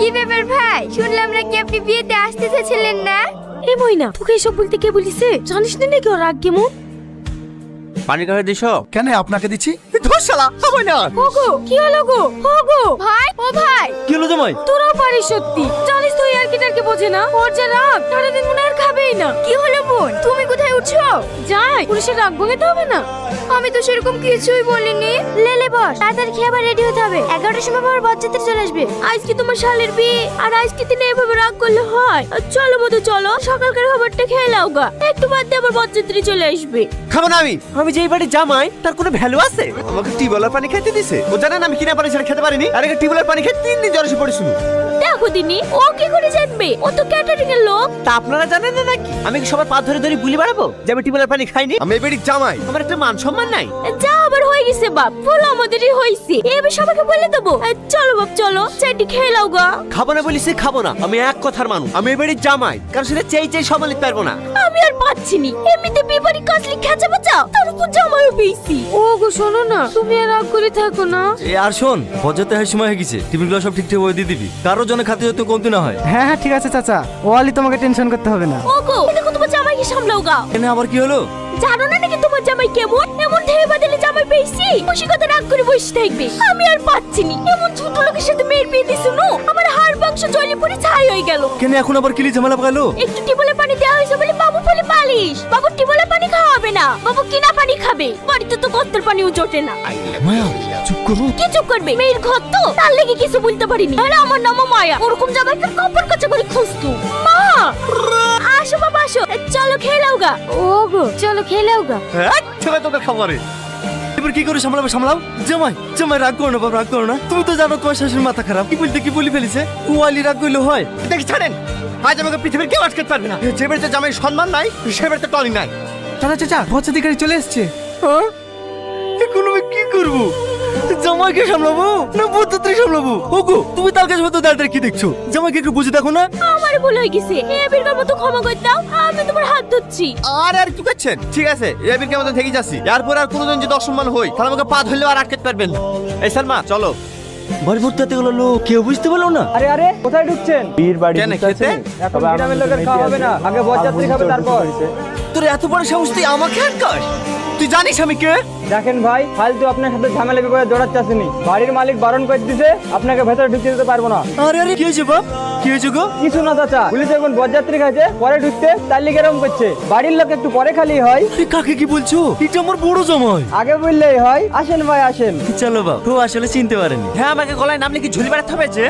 কি ব্যাপার ভাই? শুনলাম নাকি আপনি বিয়েতে আসতে চেয়েছিলেন না? এ মইনা তোকে এসব বলতে কে বলিছে? জানিস না নাকি ওর রাগ কেমন? পানি কাছে দিছ? কেন আপনাকে দিচ্ছি? ধর শালা হবে না ওগো কি হলো গো? ওগো ভাই ও ভাই। কি হলো তোমায় তোরা পারিস সত্যি। বোঝে না। ওর যা রাগ সারাদিন মনে আর খাবেই না। কি হলো বোন? তুমি কোথায় উঠছো? যাই পুলিশের রাগ ভাঙাতে হবে না। আমি তো সেরকম কিছুই বলিনি। লেলে বস। তাড়াতাড়ি খেয়ে আবার রেডি হতে হবে। এগারোটার সময় আবার বরযাত্রী চলে আসবে। আজকে তোমার শালের বিয়ে? আর আজকে দিনে এভাবে রাগ করলে হয়? আর চলো মতো চলো। সকালকার খাবারটা খেয়ে নাও গা। একটু বাদ দিয়ে আবার বরযাত্রী চলে আসবে। খাব না আমি। আমি যেই বাড়ি জামাই তার কোনো ভ্যালু আছে? আমাকে টিউবওয়েলের পানি খেতে দিছে। ও জানেন আমি কিনা পানি ছাড়া খেতে পারিনি। আর আগে টিউবওয়েলের পানি খেয়ে তিন দিন জ্বর এসে পড়েছিল ও কি করে জানবে? ও তো ক্যাটারিং এর লোক। তা আপনারা জানেন না নাকি? আমি কি সবার পা ধরে ধরে বুলি বাড়াবো যে আমি টিউবওয়েলের পানি খাইনি? আমি জামাই। আমার একটা মান সম্মান নাই। যা আবার হয়ে গেছে বাপ। ফুল আমাদেরই হয়েছে। এবার সবাইকে বলে দেবো। চলো বাপ চলো। খেয়ে নাও গা। খাব না বলিস খাব না। আমি এক কথার মানুষ। আমি এই বাড়ির জামাই। কারণ সেটা চেয়ে চেয়ে নিতে পারব না। আমি আর পাচ্ছি নি। এমনিতে বিবারি কাজলি খেঁচা বাঁচা তার উপর জামাইও পেয়েছি ও গো শোনো না তুমি আর রাগ করে থাকো না। এ আর শোন বজাতে হয় সময় হয়ে গেছে টিফিনগুলো সব ঠিকঠাক করে দিয়ে দিবি। কারোর জন্য খাতে যত কমতি না হয়। হ্যাঁ হ্যাঁ ঠিক আছে চাচা। ওয়ালি তোমাকে টেনশন করতে হবে না। ও গো দেখো তোমার জামাইকে সামলাও গা। এখানে আবার কি হলো? জানো না নাকি তোমার জামাই কেমন? এমন ঢেউ বাদলে জামাই পেয়েছি? খুশি কথা রাগ করে বসে থাকবে। আমি আর পাচ্ছি নি। এমন ছোট লোকের সাথে মেয়ের বিয়ে দিছো নো? আমার হাড় মাংস জ্বলে পড়ে ছাই হয়ে গেল। কেন এখন আবার কিলি ঝামেলা পাকালো? একটু টিবলে বাবু কিনা পানি খাবে? বাড়িতে তো কত্তের পানিও জোটে না। মায়া চুপ করো। কি চুপ করবে? মেয়ের ঘর তো? তার লেগে কিছু বলতে পারিনি। আরে আমার নামও মায়া। ওরকম জামাইকে কপর কাছে করে খুঁজতো। মা! আসো বাবা আসো। চলো খেয়ে নাও গা। ও গো চলো খেলেও গা। হ্যাঁ? ছেলে তোকে খাবারে। এবার কি করে সামলাবে? সামলাও। জামাই জামাই রাগ করো না বাবা রাগ করো না। তুমি তো জানো তোমার শাশুড়ির মাথা খারাপ। কি বলতে কি বলি ফেলেছে? ওয়ালি রাগ করলে হয়। দেখি ছাড়েন। আজ আমাকে পৃথিবীর কেউ আটকাতে পারবে না। যে বাড়িতে জামাই সম্মান নাই সে বাড়িতে টলি নাই। চাচা চাচা চলে এসছে। হ্যাঁ? এখন আমি কি করব? জামাইকে সামলাবো না বৌদ্ধত্রী সামলাবো? ওগো তুমি তার কাছে মতো দাঁড়িয়ে কি দেখছ? জামাইকে একটু বুঝে দেখো না? আমার ভুল হয়ে গেছে। মতো ক্ষমা করে দাও আমি তোমার হাত ধরছি। আর আর কি করছেন? ঠিক আছে এবির কে আমাদের থেকে যাচ্ছি। এরপর আর কোনোদিন যদি অসম্মান হই তাহলে আমাকে পা ধরলেও আর আটকাতে পারবেন না। এই সালমা চলো। বাড়ি ভর্তি হতে গেলো লোক কেউ বুঝতে পারল না? আরে আরে কোথায় ঢুকছেন? বীর বাড়ি কেন খেতে? এখন গ্রামের লোকের খাওয়া হবে না। আগে বরযাত্রী খাবে তারপর। তোর এত বড় সাহস তুই আমাকে আটকাস তুই জানিস আমি কে? দেখেন ভাই ফালতু আপনার সাথে ঝামেলা বিপদে দৌড়াচ্ছে আসেনি। বাড়ির মালিক বারণ করে দিছে আপনাকে ভেতরে ঢুকতে দিতে পারব না। আরে আরে কি হয়েছে বাপ? কি হয়েছে গো? কিছু না চাচা পুলিশ এখন বরযাত্রী খাইছে পরে ঢুকতে তার লিগে এরকম করছে। বাড়ির লোক একটু পরে খালি হয়। তুই কাকে কি বলছো? এটা আমার বড় জামাই। আগে বললেই হয় আসেন ভাই আসেন। চলো বাপ। ও আসলে চিনতে পারেনি। হ্যাঁ আমাকে গলায় নাম লিখে ঝুলি বেড়াতে হবে যে।